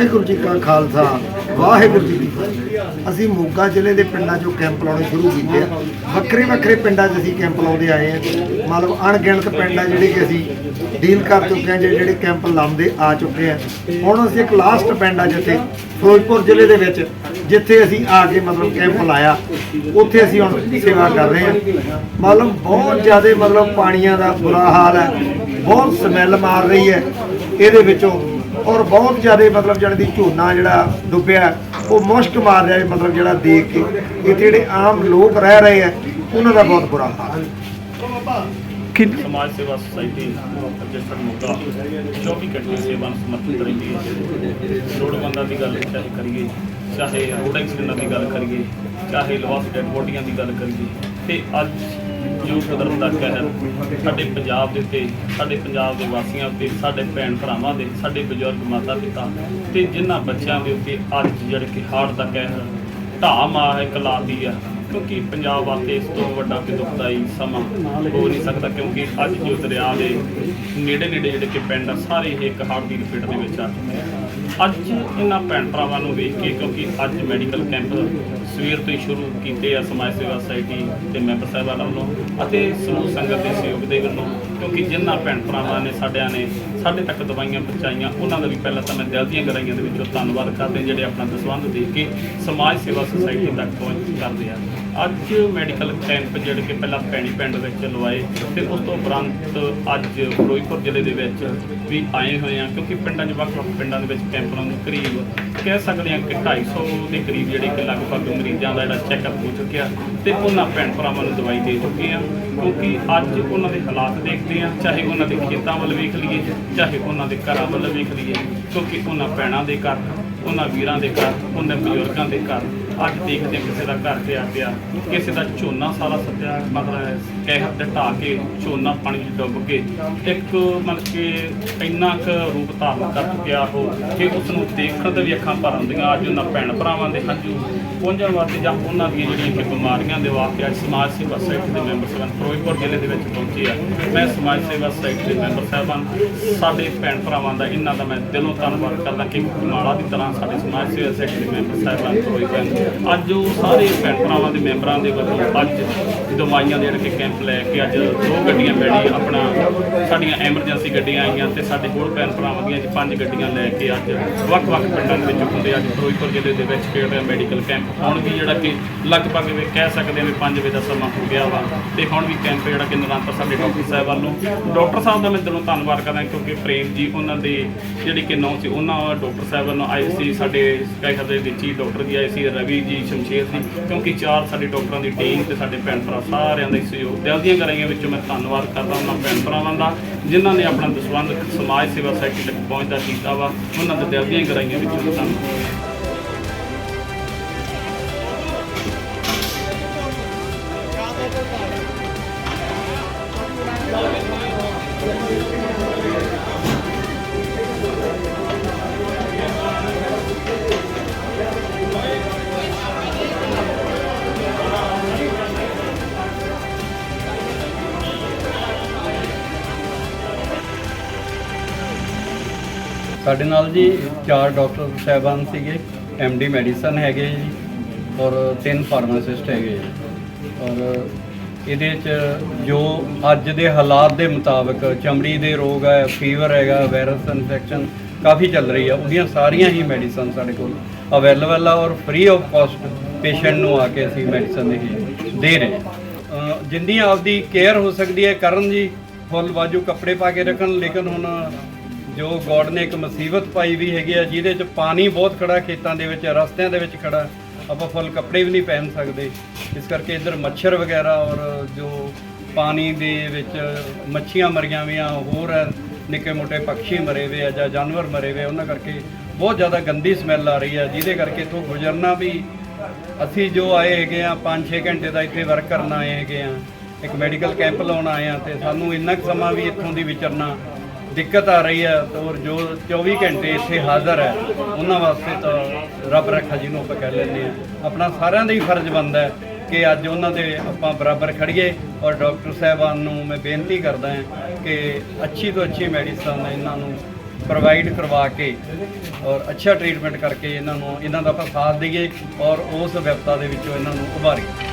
ਵਾਹਿਗੁਰੂ ਜੀ ਕਾ ਖਾਲਸਾ, ਵਾਹਿਗੁਰੂ ਜੀ ਕੀ ਫਤਿਹ। ਅਸੀਂ ਮੋਗਾ ਜ਼ਿਲ੍ਹੇ ਦੇ ਪਿੰਡਾਂ 'ਚੋਂ ਕੈਂਪ ਲਾਉਣੇ ਸ਼ੁਰੂ ਕੀਤੇ ਆ। ਵੱਖਰੇ ਵੱਖਰੇ ਪਿੰਡਾਂ 'ਚ ਅਸੀਂ ਕੈਂਪ ਲਾਉਂਦੇ ਆਏ ਆ। ਮਤਲਬ ਅਣਗਿਣਤ ਪਿੰਡ ਆ ਜਿਹੜੇ ਕਿ ਅਸੀਂ ਡੀਲ ਕਰ ਚੁੱਕੇ ਆ, ਜਿਹੜੇ ਜਿਹੜੇ ਕੈਂਪ ਲਾਉਂਦੇ ਆ ਚੁੱਕੇ ਆ। ਹੁਣ ਅਸੀਂ ਇੱਕ ਲਾਸਟ ਪਿੰਡ ਆ ਜਿੱਥੇ, ਫਿਰੋਜ਼ਪੁਰ ਜ਼ਿਲ੍ਹੇ ਦੇ ਵਿੱਚ, ਜਿੱਥੇ ਅਸੀਂ ਆ ਕੇ ਮਤਲਬ ਕੈਂਪ ਲਾਇਆ। ਉੱਥੇ ਅਸੀਂ ਹੁਣ ਸੇਵਾ ਕਰ ਰਹੇ ਆ। ਮਤਲਬ ਬਹੁਤ ਜ਼ਿਆਦਾ ਮਤਲਬ ਪਾਣੀਆਂ ਦਾ ਬੁਰਾ ਹਾਲ ਹੈ ਬਹੁਤ ਸਮੈਲ ਮਾਰ ਰਹੀ ਹੈ। ਇਹਦੇ ਵਿੱਚੋਂ ਔਰ ਬਹੁਤ ਜ਼ਿਆਦਾ ਮਤਲਬ ਜਾਣੀ ਦੀ ਝੋਨਾ ਜਿਹੜਾ ਡੁੱਬਿਆ ਉਹ ਮੁਸ਼ਕ ਮਾਰ ਰਿਹਾ ਹੈ ਮਤਲਬ ਜਿਹੜਾ ਦੇਖ ਕੇ। ਇਹ ਜਿਹੜੇ ਆਮ ਲੋਕ ਰਹਿ ਰਹੇ ਆ ਉਹਨਾਂ ਦਾ ਬਹੁਤ ਬੁਰਾ ਹਾਲ ਹੈ। ਸਮਾਜ ਸੇਵਾ ਸੁਸਾਇਟੀ ਰਜਿਸਟਰ ਮੁੱਦਾ 24 ਘੰਟੇ ਸੇਵਾ ਨੂੰ ਸਮਰਪਿਤ ਰਹਿੰਦੀ ਹੈ। ਲੋੜਵੰਦਾਂ ਦੀ ਗੱਲ ਚਾਹੇ ਕਰੀਏ ਚਾਹੇ ਰੋਡ ਐਕਸੀਡੈਂਟਾਂ ਦੀ ਗੱਲ ਕਰੀਏ ਚਾਹੇ ਲੋਸ ਡੈਡ ਬੋਡੀਆਂ ਦੀ ਗੱਲ ਕਰੀਏ। ਤੇ ਅੱਜ ਜੋ ਕੁਦਰਤ ਤੱਕ ਹੈ। ਸਾਡੇ ਪੰਜਾਬ ਦੇ ਉੱਤੇ, ਸਾਡੇ ਪੰਜਾਬ ਦੇ ਵਾਸੀਆਂ ਉੱਤੇ, ਸਾਡੇ ਭੈਣ ਭਰਾਵਾਂ ਦੇ, ਸਾਡੇ ਬਜ਼ੁਰਗ ਮਾਤਾ ਪਿਤਾ ਤੇ ਜਿਨ੍ਹਾਂ ਬੱਚਿਆਂ ਦੇ ਉੱਤੇ ਅੱਜ ਜਿਹੜੇ ਕਿ ਹਾੜ ਦਾ ਕਹਿਰ ਢਾਹ ਹੈ ਕਲਾ ਦੀ ਆ, ਕਿਉਂਕਿ ਪੰਜਾਬ ਵਾਸਤੇ ਇਸ ਤੋਂ ਵੱਡਾ ਕਿ ਦੁਖਦਾਈ ਸਮਾਂ ਹੋ ਨਹੀਂ ਸਕਦਾ, ਕਿਉਂਕਿ ਅੱਜ ਜੋ ਦਰਿਆ ਦੇ ਨੇੜੇ ਨੇੜੇ ਜਿਹੜੇ ਕਿ ਪਿੰਡ ਆ, ਸਾਰੇ ਇਹ ਇੱਕ ਹੜ੍ਹ ਦੀ ਲਪੇਟ ਦੇ ਵਿੱਚ ਆ ਚੁੱਕੇ ਆ। ਅੱਜ ਇਹਨਾਂ ਭੈਣ ਭਰਾਵਾਂ ਨੂੰ ਵੇਖ ਕੇ, ਕਿਉਂਕਿ ਅੱਜ ਮੈਡੀਕਲ ਕੈਂਪ ਸਵੇਰ ਤੋਂ ਹੀ ਸ਼ੁਰੂ ਕੀਤੇ ਆ ਸਮਾਜ ਸੇਵਾ ਸੁਸਾਇਟੀ ਤੇ ਮੈਂਬਰ ਸਾਹਿਬਾਂ ਵੱਲੋਂ ਅਤੇ ਸਮੂਹ ਸੰਗਤ ਦੇ ਸਹਿਯੋਗ ਦੇ ਵੱਲੋਂ, ਕਿਉਂਕਿ ਜਿਨ੍ਹਾਂ ਭੈਣ ਭਰਾਵਾਂ ਨੇ ਸਾਡਿਆਂ ਨੇ ਸਾਡੇ ਤੱਕ ਦਵਾਈਆਂ ਪਹੁੰਚਾਈਆਂ, ਉਹਨਾਂ ਦਾ ਵੀ ਪਹਿਲਾਂ ਤਾਂ ਮੈਂ ਦਿਲ ਦੀਆਂ ਗਰਾਈਆਂ ਦੇ ਵਿੱਚੋਂ ਧੰਨਵਾਦ ਕਰਦੇ, ਜਿਹੜੇ ਆਪਣਾ ਦਸਵੰਧ ਦੇ ਕੇ ਸਮਾਜ ਸੇਵਾ ਸੁਸਾਇਟੀ ਤੱਕ ਪਹੁੰਚ ਕਰਦੇ ਆ। ਅੱਜ ਮੈਡੀਕਲ ਕੈਂਪ ਜਿਹੜੇ ਕਿ ਪਹਿਲਾਂ ਪੈਣੀ ਪਿੰਡ ਵਿੱਚ ਲਵਾਏ ਤੇ ਉਸ ਤੋਂ ਉਪਰੰਤ ਅੱਜ ਫਿਰੋਜ਼ਪੁਰ ਜ਼ਿਲ੍ਹੇ ਦੇ ਵਿੱਚ ਵੀ ਆਏ ਹੋਏ ਆ, ਕਿਉਂਕਿ ਪਿੰਡਾਂ 'ਚ ਵੱਖ-ਵੱਖ ਪਿੰਡਾਂ ਦੇ ਵਿੱਚ ਕੈਂਪ ਲਾਉਣ ਦੇ ਕਰੀਬ ਕਹਿ ਸਕਦੇ ਆ ਕਿ 250 ਦੇ ਕਰੀਬ ਜਿਹੜੇ ਕਿ ਲਗਭਗ ਮਰੀਜ਼ਾਂ ਦਾ ਜਿਹੜਾ ਚੈੱਕਅਪ ਹੋ ਚੁੱਕਿਆ ਤੇ ਉਹਨਾਂ ਭੈਣ ਭਰਾਵਾਂ ਨੂੰ ਦਵਾਈ ਦੇ ਚੁੱਕੇ ਆ, ਕਿਉਂਕਿ ਅੱਜ ਉਹਨਾਂ ਦੇ ਹਾਲਾਤ ਦੇਖਦੇ ਆ, ਚਾਹੇ ਉਹਨਾਂ ਦੇ ਖੇਤਾਂ ਵੱਲ ਵੇਖ ਲਈਏ, ਚਾਹੇ ਉਹਨਾਂ ਦੇ ਘਰਾਂ ਵੱਲ ਵੇਖ ਲਈਏ, ਕਿਉਂਕਿ ਉਹਨਾਂ ਭੈਣਾਂ ਦੇ ਘਰ, ਉਹਨਾਂ ਵੀਰਾਂ ਦੇ ਘਰ, ਉਹਨਾਂ ਬਜ਼ੁਰਗਾਂ ਦੇ ਘਰ ਅੱਜ ਦੇਖਦੇ ਕਿਸੇ ਦਾ ਘਰ ਤੇ ਆ ਪਿਆ ਕਿਸੇ ਦਾ ਝੋਨਾ ਸਾਰਾ ਸੱਤਿਆ ਮਤਲਬ ਕਹਿਰ ਤੇ ਢਾਹ ਕੇ ਝੋਨਾ ਪਾਣੀ 'ਚ ਡੁੱਬ ਕੇ ਇੱਕ ਮਤਲਬ ਕਿ ਇੰਨਾ ਕੁ ਰੂਪ ਧਾਰਨ ਕਰ ਚੁੱਕਿਆ ਉਹ ਕਿ ਉਸ ਨੂੰ ਦੇਖਣ ਤੇ ਵੀ ਅੱਖਾਂ ਭਰ ਆਉਂਦੀਆਂ, ਅੱਜ ਉਹਨਾਂ ਭੈਣ ਭਰਾਵਾਂ ਦੇ ਹੰਝੂ ਪਹੁੰਚਣ ਵਾਸਤੇ ਜਾਂ ਉਹਨਾਂ ਦੀਆਂ ਜਿਹੜੀਆਂ ਕਿ ਬਿਮਾਰੀਆਂ ਦੇ ਵਾਸਤੇ ਅੱਜ ਸਮਾਜ ਸੇਵਾ ਸੁਸਾਇਟੀ ਦੇ ਮੈਂਬਰ ਸਾਹਿਬਾਨ ਫਿਰੋਜ਼ਪੁਰ ਜ਼ਿਲ੍ਹੇ ਦੇ ਵਿੱਚ ਪਹੁੰਚੇ ਆ। ਮੈਂ ਸਮਾਜ ਸੇਵਾ ਸੁਸਾਇਟੀ ਦੇ ਮੈਂਬਰ ਸਾਹਿਬਾਨ, ਸਾਡੇ ਭੈਣ ਭਰਾਵਾਂ ਦਾ ਇਹਨਾਂ ਦਾ ਮੈਂ ਦਿਲੋਂ ਧੰਨਵਾਦ ਕਰਦਾ ਕਿ ਮਾਲਾ ਦੀ ਤਰ੍ਹਾਂ ਸਾਡੇ ਸਮਾਜ ਸੇਵਾ ਸੁਸਾਇਟੀ ਦੇ ਮੈਂਬਰ ਸਾਹਿਬਾਨ ਫਿਰੋਜ਼ਪੁਰ। ਅੱਜ ਉਹ ਸਾਰੇ ਭੈਣ ਭਰਾਵਾਂ ਦੇ ਮੈਂਬਰਾਂ ਦੇ ਵੱਲੋਂ ਅੱਜ ਦਵਾਈਆਂ ਦੇ ਜਿਹੜੇ ਕਿ ਕੈਂਪ ਲੈ ਕੇ ਅੱਜ ਦੋ ਗੱਡੀਆਂ ਮੈਡੀ ਆਪਣਾ ਸਾਡੀਆਂ ਐਮਰਜੈਂਸੀ ਗੱਡੀਆਂ ਆਈਆਂ ਤੇ ਸਾਡੇ ਹੋਰ ਭੈਣ ਭਰਾਵਾਂ ਦੀਆਂ ਅੱਜ ਪੰਜ ਗੱਡੀਆਂ ਲੈ ਕੇ ਅੱਜ ਵੱਖ-ਵੱਖ ਪਿੰਡਾਂ ਦੇ ਵਿੱਚ ਹੁੰਦੇ ਅੱਜ ਫਿਰੋਜ਼ਪੁਰ ਜ਼ਿਲ੍ਹੇ ਦੇ ਵਿੱਚ ਖੇਡ ਰਿਹਾ ਮੈਡੀਕਲ ਕੈਂਪ। ਹੁਣ ਵੀ ਜਿਹੜਾ ਕਿ ਲਗਭਗ ਵੀ ਕਹਿ ਸਕਦੇ ਹਾਂ ਵੀ 5 ਵਜੇ ਦਾ ਸਮਾਂ ਹੋ ਗਿਆ ਵਾ ਤੇ ਹੁਣ ਵੀ ਕੈਂਪ ਜਿਹੜਾ ਕਿ ਨਿਰੰਤਰ ਸਾਡੇ ਡਾਕਟਰ ਸਾਹਿਬ ਵੱਲੋਂ ਡਾਕਟਰ ਸਾਹਿਬ ਦਾ ਮੈਂ ਦਿਲੋਂ ਧੰਨਵਾਦ ਕਰਦਾ ਕਿਉਂਕਿ ਪ੍ਰੇਮ ਜੀ ਉਹਨਾਂ ਦੇ ਜਿਹੜੀ ਕਿ ਨੌ ਸੀ, ਉਹਨਾਂ ਡਾਕਟਰ ਸਾਹਿਬ ਵੱਲੋਂ ਆਏ ਸੀ, ਸਾਡੇ ਕਹਿ ਦੇ ਵਿੱਚ ਹੀ ਡਾਕਟਰ ਜੀ ਆਏ ਸੀ, ਰਵੀ ਜੀ, ਸ਼ਮਸ਼ੇਰ ਜੀ ਕਿਉਂਕਿ ਚਾਰ ਸਾਡੇ ਡਾਕਟਰਾਂ ਦੀ ਟੀਮ ਤੇ ਸਾਡੇ ਭੈਣ ਭਰਾ ਸਾਰਿਆਂ ਦਾ ਹੀ ਸਹਿਯੋਗ ਦਿਲ ਦੀਆਂ ਗਰਾਈਆਂ ਵਿੱਚੋਂ ਮੈਂ ਧੰਨਵਾਦ ਕਰਦਾ ਉਹਨਾਂ ਭੈਣ ਭਰਾਵਾਂ ਦਾ, ਜਿਨ੍ਹਾਂ ਨੇ ਆਪਣਾ ਦਸਵੰਧ ਸਮਾਜ ਸੇਵਾ ਸੁਸਾਇਟੀ ਤੱਕ ਪਹੁੰਚਦਾ ਕੀਤਾ ਵਾ, ਉਹਨਾਂ ਦੇ ਦਿਲ ਦੀਆਂ ਗਰਾਈਆਂ ਵਿੱਚੋਂ ਧੰਨਵਾਦ ਸਾਡੇ ਨਾਲ ਜੀ ਚਾਰ ਡਾਕਟਰ ਸਾਹਿਬਾਨ ਸੀਗੇ ਡੀ ਮੈਡੀਸਨ ਹੈਗੇ ਜੀ, ਔਰ ਤਿੰਨ ਫਾਰਮਾਸਿਸਟ ਹੈਗੇ ਔਰ ਇਹਦੇ ਚ ਜੋ ਅੱਜ ਦੇ ਹਾਲਾਤ ਦੇ ਮੁਤਾਬਕ ਚਮੜੀ ਦੇ ਰੋਗ ਹੈ ਫੀਵਰ ਹੈਗਾ ਵਾਇਰਸ ਇਨਫੈਕਸ਼ਨ ਕਾਫੀ ਚੱਲ ਰਹੀ ਆ, ਉਹਦੀਆਂ ਸਾਰੀਆਂ ਹੀ ਮੈਡੀਸਨ ਸਾਡੇ ਕੋਲ ਅਵੇਲੇਬਲ ਆ ਔਰ ਫ੍ਰੀ ਆਫ ਕਾਸਟ ਪੇਸ਼ੈਂਟ ਨੂੰ ਆ ਕੇ ਅਸੀਂ ਮੈਡੀਸਨ ਇਹ ਦੇ ਰਹੇ ਜਿੰਨੀ ਆਪਦੀ ਕੇਅਰ ਹੋ ਸਕਦੀ ਹੈ ਕਰਨ ਜੀ, ਫੁੱਲ ਬਾਜੂ ਕੱਪੜੇ ਪਾ ਕੇ ਰੱਖਣ, ਲੇਕਿਨ ਹੁਣ ਜੋ ਗੋਡ ਨੇ ਇੱਕ ਮੁਸੀਬਤ ਪਾਈ ਵੀ ਹੈਗੀ ਆ, ਜਿਹਦੇ ਚ ਪਾਣੀ ਬਹੁਤ ਖੜਾ ਖੇਤਾਂ ਦੇ ਵਿੱਚ, ਰਸਤਿਆਂ ਦੇ ਵਿੱਚ ਖੜਾ, ਆਪਾਂ ਫੁੱਲ ਕੱਪੜੇ ਵੀ ਨਹੀਂ ਪਹਿਨ ਸਕਦੇ। ਇਸ ਕਰਕੇ ਇੱਧਰ ਮੱਛਰ ਵਗੈਰਾ ਔਰ ਜੋ ਪਾਣੀ ਦੇ ਵਿੱਚ ਮੱਛੀਆਂ ਮਰੀਆਂ ਵੀਆਂ ਹੋਰ ਨਿੱਕੇ ਮੋਟੇ ਪੰਛੀ ਮਰੇ ਵੇ ਆ ਜਾਂ ਜਾਨਵਰ ਮਰੇ ਵੇ ਉਹਨਾਂ ਕਰਕੇ ਬਹੁਤ ਜ਼ਿਆਦਾ ਗੰਦੀ ਸਮੈਲ ਆ ਰਹੀ ਆ, ਜਿਹਦੇ ਕਰਕੇ ਇੱਥੋਂ ਗੁਜ਼ਰਨਾ ਵੀ ਅਸੀਂ ਜੋ ਆਏ ਹੈਗੇ ਆ 5-6 ਘੰਟੇ ਦਾ ਇੱਥੇ ਵਰਕ ਕਰਨ ਆਏ ਹੈਗੇ ਆ। ਇੱਕ ਮੈਡੀਕਲ ਕੈਂਪ ਲਾਉਣ ਆਏ ਆ ਤੇ ਸਾਨੂੰ ਇੰਨਾ ਕੁ ਸਮਾਂ ਵੀ ਇੱਥੋਂ ਦੀ ਵਿਚਰਨਾ ਦਿੱਕਤ ਆ ਰਹੀ ਹੈ ਔਰ ਜੋ 24 ਘੰਟੇ ਇੱਥੇ ਹਾਜ਼ਰ ਹੈ, ਉਹਨਾਂ ਵਾਸਤੇ ਤਾਂ ਰੱਬ ਰੱਖਾ ਜਿਹਨੂੰ ਆਪਾਂ ਕਹਿ ਲੈਂਦੇ ਆ ਆਪਣਾ ਸਾਰਿਆਂ ਦਾ ਹੀ ਫਰਜ਼ ਬਣਦਾ ਹੈ ਕਿ ਅੱਜ ਉਹਨਾਂ ਦੇ ਆਪਾਂ ਬਰਾਬਰ ਖੜੀਏ ਔਰ ਡਾਕਟਰ ਸਾਹਿਬਾਨ ਨੂੰ ਮੈਂ ਬੇਨਤੀ ਕਰਦਾ ਹਾਂ ਕਿ ਅੱਛੀ ਤੋਂ ਅੱਛੀ ਮੈਡੀਸਨ ਇਹਨਾਂ ਨੂੰ ਪ੍ਰੋਵਾਈਡ ਕਰਵਾ ਕੇ ਔਰ ਅੱਛਾ ਟ੍ਰੀਟਮੈਂਟ ਕਰਕੇ ਇਹਨਾਂ ਨੂੰ, ਇਹਨਾਂ ਦਾ ਆਪਾਂ ਸਾਥ ਦਈਏ ਔਰ ਉਸ ਵਿਵਸਥਾ ਦੇ ਵਿੱਚੋਂ ਇਹਨਾਂ ਨੂੰ ਉਭਾਰੀਏ।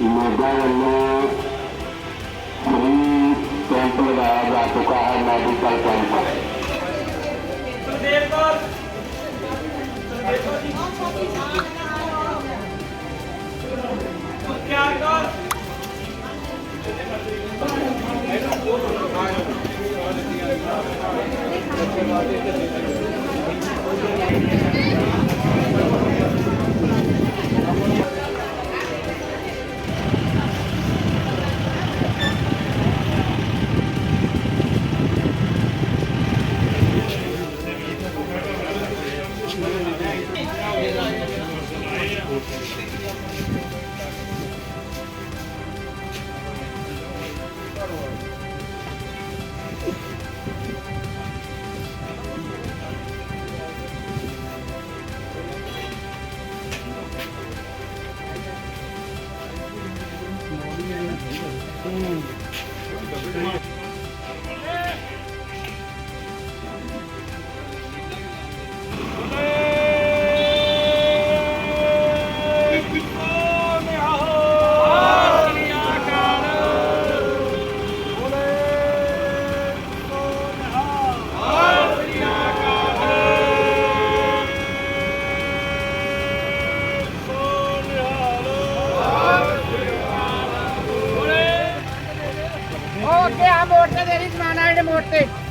ਮੋਗਾ ਵੱਲੋਂ ਫ੍ਰੀ ਕੈਂਪ ਲਗਾਇਆ ਜਾ ਚੁੱਕਾ ਹੈ 对。